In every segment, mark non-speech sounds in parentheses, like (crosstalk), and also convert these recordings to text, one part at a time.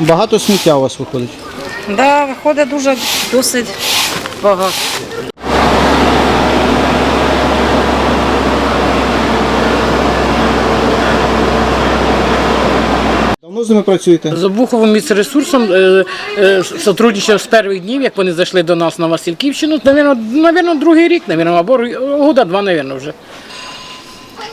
Багато сміття у вас виходить. Да, виходить дуже досить багато. Давно з ними працюєте? З Обуховим міцресурсом е, е, сотрудничав з перших днів, як вони зайшли до нас на Васильківщину. Навірно, навірно другий рік, навірно, або года два, навірно, вже.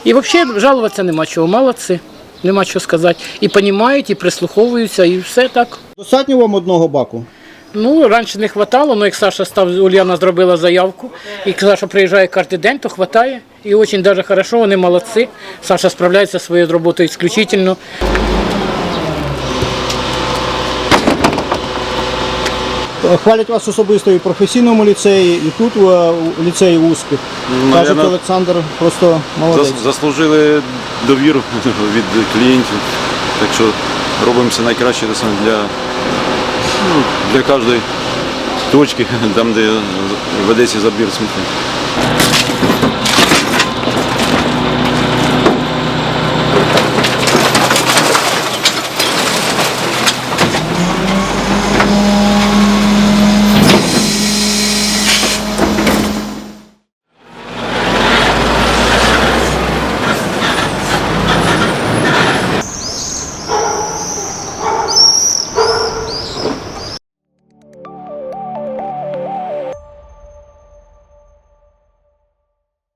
І взагалі жалуватися нема чого, молодці. Нема що сказати. І розуміють, і прислуховуються, і все так. Достатньо вам одного баку? Ну, раніше не вистачало, але як Саша став, Ульяна зробила заявку, і Саша приїжджає кожен день, то вистачає. І дуже даже хорошо, вони молодці. Саша справляється зі своєю роботою ісключительно. Хвалять вас особисто і в професійному ліцеї, і тут в у ліцеї успіх. Кажуть, Наверно, Олександр просто молодець. зас- заслужили довіру (laughs) від клієнтів. Так що робимо все найкраще для, ну, для кожної точки, (laughs) там, де ведеться забір сміття.